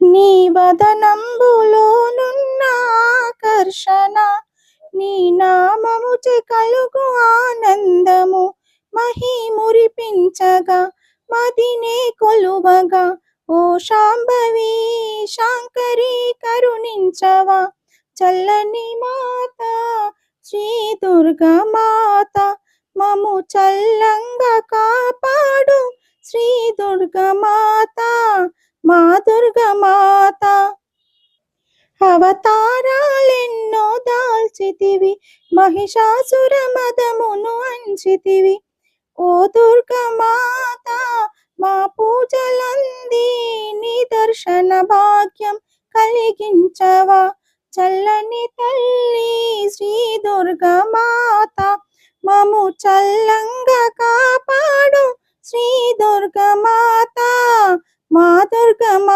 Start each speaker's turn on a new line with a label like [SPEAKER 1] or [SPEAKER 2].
[SPEAKER 1] నీ వదనంబులోనున్న ఆకర్షణ నీ నామముచే కలుగు ఆనందము మహి మురిపించగా మదినే కొలువగా ఓ శాంభవి శాంకరి కరుణించవా చల్లని మాత శ్రీ దుర్గా మాత మము చల్లంగా కాపాడు శ్రీ దుర్గా మాత. మా దుర్గమాత అవతారాలెన్నో దాల్చితివి మహిషాసుర మదమును అంచితివి. ఓ దుర్గమాత మా పూజలంది నీ దర్శన భాగ్యం కలిగించవా. చల్లని తల్లి శ్రీ దుర్గమాత మము చల్లంగా కాపాడు శ్రీ దుర్గమాత మాతర్గమా